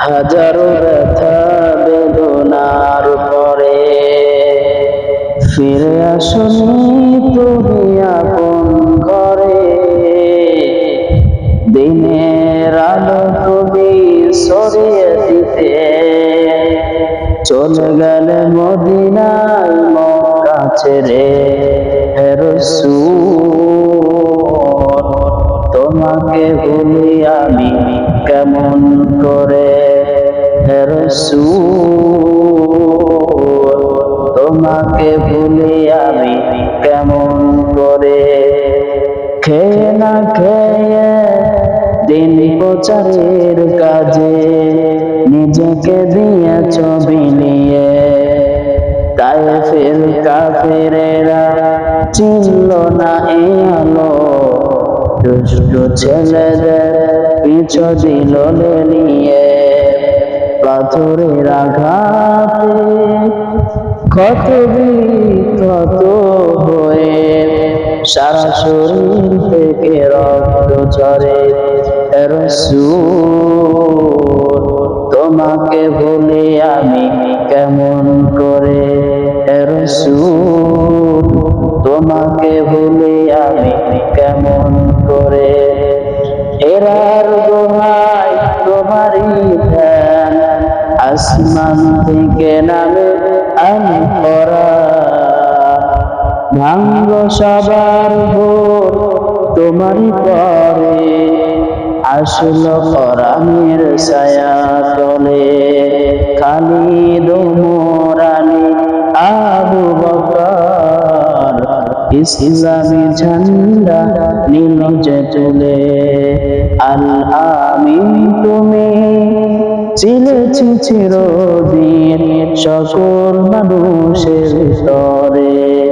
হাজারো ব্যথা বেদনার পরে। ফিরে আসনি তুমি আপন ঘরে। দিনের আলো তুমি সরিয়ে দিতে। চলে গেলে মদিনায় মক্কা ছেড়ে। রসূল তোমাকে ভুলি আমি কেমন করে? তোমাকে ভুলি আমি কেমন করে? খেয়ে না খেয়ে দিন প্রচারের কাজে নিজেকে দিয়েছ বিলিয়ে। তাই ফের কাফেরেরা চিনল না এ আলো। দুষ্ট ছেলেদের পিছু দিল নিয়ে পাথরের আঘাতে ক্ষত বিক্ষত হয়ে সারা শরীর থেকে রক্ত ঝরে রসূল তোমাকে ভুলে আমি কেমন করে রসূল তোমাকে ভুলে এরার দোহাই তোমারই ধ্যান। আসমান থেকে নামে আমি ভাঙ্গ সবার ভোর তোমারই পরে। আসলো পরামের ছায়া তলে খালি দোমরানি ইসলামী ঝান্ডা নীল যে তুলে আল আমি তুমি চিলেছি চিরদিন সকল মানুষের তর।